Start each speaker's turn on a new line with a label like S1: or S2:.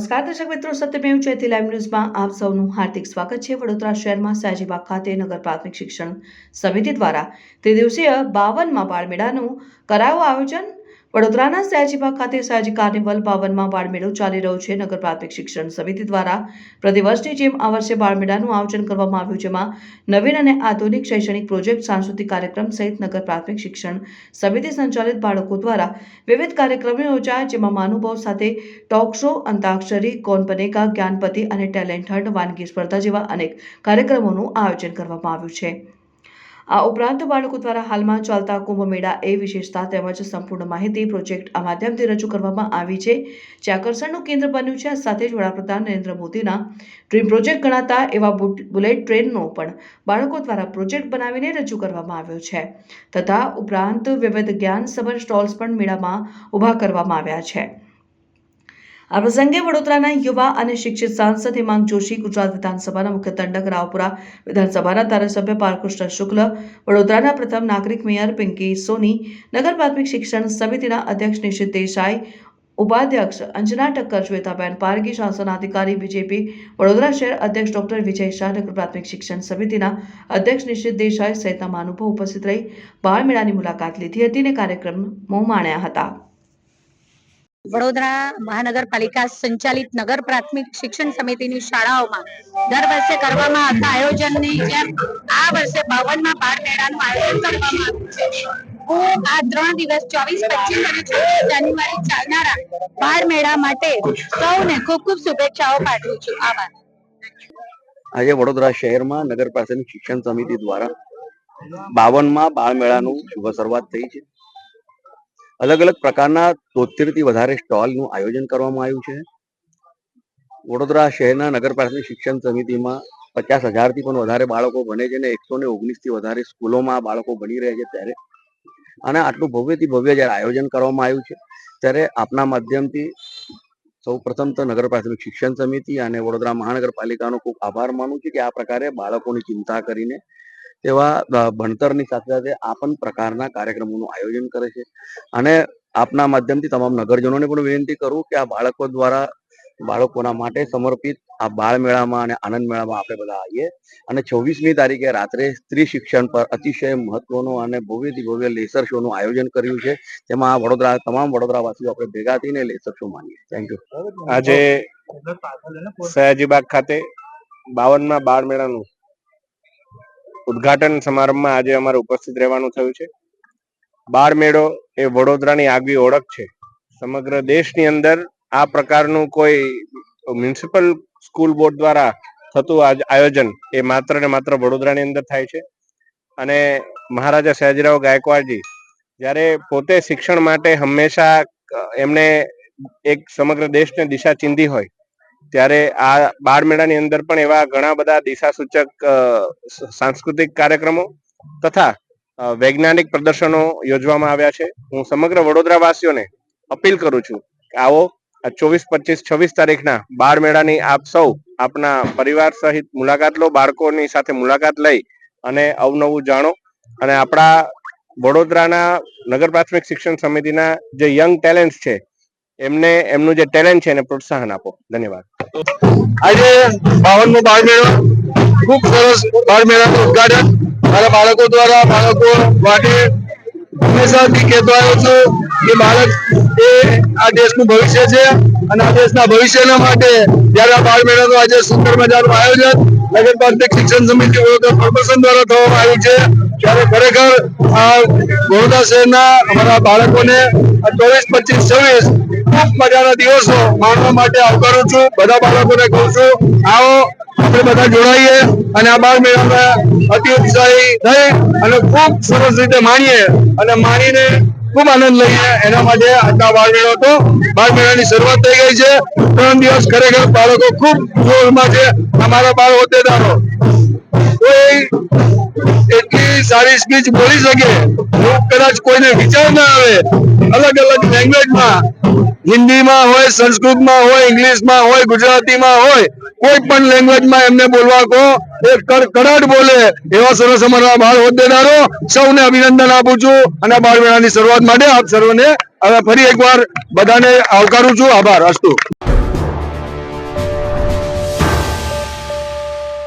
S1: નમસ્કાર દર્શક મિત્રો, સત્યમેવ જયથી લાઈવ ન્યૂઝમાં આપ સૌનું હાર્દિક સ્વાગત છે. વડોદરા શહેરમાં સયાજીબાગ ખાતે નગર પ્રાથમિક શિક્ષણ સમિતિ દ્વારા ત્રિદિવસીય બાવનમાં બાળમેળાનું કરાયું આયોજન. વડોદરાના સયાજીબાગ ખાતે સયાજી કાર્નિવલ બાવનમાં બાળમેળો ચાલી રહ્યો છે. નગર પ્રાથમિક શિક્ષણ સમિતિ દ્વારા પ્રતિવર્ષની જેમ આ વર્ષે બાળમેળાનું આયોજન કરવામાં આવ્યું, જેમાં નવીન અને આધુનિક શૈક્ષણિક પ્રોજેક્ટ, સાંસ્કૃતિક કાર્યક્રમ સહિત નગર પ્રાથમિક શિક્ષણ સમિતિ સંચાલિત બાળકો દ્વારા વિવિધ કાર્યક્રમો યોજાયા, જેમાં મહાનુભાવ સાથે ટોક શો અંતાક્ષરી, કોન બનેગા જ્ઞાનપતિ અને ટેલેન્ટ હન્ટ વાનગી સ્પર્ધા જેવા અનેક કાર્યક્રમોનું આયોજન કરવામાં આવ્યું છે. આ ઉપરાંત બાળકો દ્વારા હાલમાં ચાલતા કુંભ મેળા એ વિશેષતા તેમજ સંપૂર્ણ માહિતી પ્રોજેક્ટ આ માધ્યમથી રજૂ કરવામાં આવી છે. જે આકર્ષણનું કેન્દ્ર બન્યું છે. આ સાથે જ વડાપ્રધાન નરેન્દ્ર મોદીના ડ્રીમ પ્રોજેક્ટ ગણાતા એવા બુલેટ ટ્રેનનો પણ બાળકો દ્વારા પ્રોજેક્ટ બનાવીને રજૂ કરવામાં આવ્યો છે. તથા ઉપરાંત વિવિધ જ્ઞાન સબર સ્ટોલ્સ પણ મેળામાં ઊભા કરવામાં આવ્યા છે. આ પ્રસંગે વડોદરાના યુવા અને શિક્ષિત સાંસદ હિમાંગ જોશી ગુજરાત વિધાનસભાના મુખ્ય દંડક રાવપુરા વિધાનસભાના ધારાસભ્ય બાલકૃષ્ણ શુક્લ, વડોદરાના પ્રથમ નાગરિક મેયર પિંકી સોની, નગર પ્રાથમિક શિક્ષણ સમિતિના અધ્યક્ષ નિશિત દેસાઈ, ઉપાધ્યક્ષ અંજના ઠક્કર શ્વેતાબેન પારગી શાસન અધિકારી બીજેપી, વડોદરા શહેર અધ્યક્ષ ડોક્ટર વિજય શાહ, નગર પ્રાથમિક શિક્ષણ સમિતિના અધ્યક્ષ નિશિત દેસાઈ સહિતના મહાનુભાવ ઉપસ્થિત રહી બાળમેળાની મુલાકાત લીધી હતી અને કાર્યક્રમો માણ્યા હતા.
S2: વડોદરા મહાનગરપાલિકા સંચાલિત નગર પ્રાથમિક શિક્ષણ સમિતિની શાળાઓમાં દર વર્ષે કરવામાં આવતા આયોજનની જેમ આ વર્ષે બાવનમાં બાળ મેળાનું આયોજન કરવામાં આવ્યું છે. ખૂબ ખૂબ શુભેચ્છાઓ પાઠવું છું.
S3: આજે વડોદરા શહેરમાં નગર પ્રાથમિક શિક્ષણ સમિતિ દ્વારા બાવનમાં બાળ મેળાનું શુભ શરૂઆત થઈ છે. અલગ અલગ પ્રકારના તોતેરથી વધારે સ્ટોલનું આયોજન કરવામાં આવ્યું છે. વડોદરા શહેરના નગર પ્રાથમિક શિક્ષણ સમિતિમાં પચાસ હજારથી પણ વધારે બાળકો ભણે છે અને એકસો ને ઓગણીસથી વધારે સ્કૂલોમાં બાળકો ભણી રહ્યા છે ત્યારે. અને આટલું ભવ્યથી ભવ્ય જ્યારે આયોજન કરવામાં આવ્યું છે, ત્યારે આપના માધ્યમથી સૌ પ્રથમ તો નગર પ્રાથમિક શિક્ષણ સમિતિ અને વડોદરા મહાનગરપાલિકાનો ખૂબ આભાર માનું છું કે આ પ્રકારે બાળકોની ચિંતા કરીને તેવા ભણતરની સાથે સાથે આ પણ પ્રકારના કાર્યક્રમોનું આયોજન કરે છે. અને આપના માધ્યમથી તમામ નગરજનોને પણ વિનંતી કરું કે આ બાળકો દ્વારા, બાળકોના માટે સમર્પિત આ બાળ મેળામાં અને આનંદ મેળામાં આપણે બધા આવીએ. અને છવ્વીસમી તારીખે રાત્રે સ્ત્રી શિક્ષણ પર અતિશય મહત્વનો અને ભવ્યથી ભવ્ય લેસર શો નું આયોજન કર્યું છે. તેમાં આ વડોદરા, તમામ વડોદરાવાસીઓ આપણે ભેગા થઈને લેસર શો માનીએ થેન્ક યુ
S4: આજે સયાજીબાગ ખાતે બાવનમાં બાળ મેળાનું ઉદ્ઘાટન સમારંભમાં આજે અમારે ઉપસ્થિત રહેવાનું થયું છે. બાર મેળો એ વડોદરાની આગવી ઓળખ છે. સમગ્ર દેશની અંદર આ પ્રકારનું કોઈ મ્યુનિસિપલ સ્કૂલ બોર્ડ દ્વારા થતું આયોજન એ માત્ર ને માત્ર વડોદરાની અંદર થાય છે. અને મહારાજા સયાજીરાવ ગાયકવાડજી જ્યારે પોતે શિક્ષણ માટે હંમેશા એમને એક સમગ્ર દેશને દિશા ચીંધી હોય ત્યારે આ બાળ મેળાની અંદર પણ એવા ઘણા બધા દિશા સૂચક સાંસ્કૃતિક કાર્યક્રમો તથા વૈજ્ઞાનિક પ્રદર્શનો યોજવામાં આવ્યા છે. હું સમગ્ર વડોદરા વાસીઓને અપીલ કરું છું કે આવો આ ચોવીસ, પચીસ, છવ્વીસ તારીખના બાળ મેળાની આપ સૌ આપના પરિવાર સહિત મુલાકાત લો, બાળકોની સાથે મુલાકાત લઈ અને અવનવું જાણો. અને આપણા વડોદરાના નગર પ્રાથમિક શિક્ષણ સમિતિના જે યંગ ટેલેન્ટ છે એમને, એમનું જે ટેલેન્ટ છે એને પ્રોત્સાહન આપો. ધન્યવાદ.
S5: આજે બાવનમો બાળ મેળો. ખૂબ સરસ બાળ મેળાનું ઉદઘાટન. મારા બાળકો દ્વારા બાળકો માટે હંમેશાથી કહેતો આવ્યો છું કે બાળક એ આ દેશનું ભવિષ્ય છે અને આ દેશના ભવિષ્યના માટે જ્યારે આ બાળ મેળાનું આજે સુંદર મજાનું આયોજન નગર પ્રાથમિક શિક્ષણ સમિતિ વડોદરા કોર્પોરેશન દ્વારા થવામાં આવ્યું છે, ત્યારે ખરેખર આ વડોદરા શહેરના અમારા બાળકોને ચોવીસ, પચીસ, છવ્વીસ ખૂબ મજાના દિવસો માણવા માટે આવકારું છું. બધા બાળકોને કહું છું, આવો, આપણે બધા જોડાઈએ અને આ બાળ મેળામાં અતિ ઉત્સાહી થઈ અને ખૂબ સરસ રીતે માણીએ અને માણીને ખૂબ આનંદ લઈએ એના માટે આજના બાળ મેળો હતો. બાળ મેળાની શરૂઆત થઈ ગઈ છે. ત્રણ દિવસ ખરેખર બાળકો ખૂબ જોરમાં છે. અમારા બાળ હોદ્દેદારો કોઈ એટલી સારી સ્પીચ બોલી શકે કદાચ કોઈને વિચાર ના આવે અલગ અલગ લેંગ્વેજમાં હિન્દીમાં હોય, સંસ્કૃતમાં હોય, ઇંગ્લિશમાં હોય, ગુજરાતીમાં હોય, કોઈ પણ લેંગ્વેજમાં એમને બોલવા કહો, એ કડ- બોલે, એવા સરસ અમારા બાળ હોદ્દેદારો, સૌને અભિનંદન આપું છું અને આ બાળ મેળાની શરૂઆત માટે આપ સર્વને હવે ફરી એકવાર બધાને આવકારું છું. આભાર. અસ્તુ.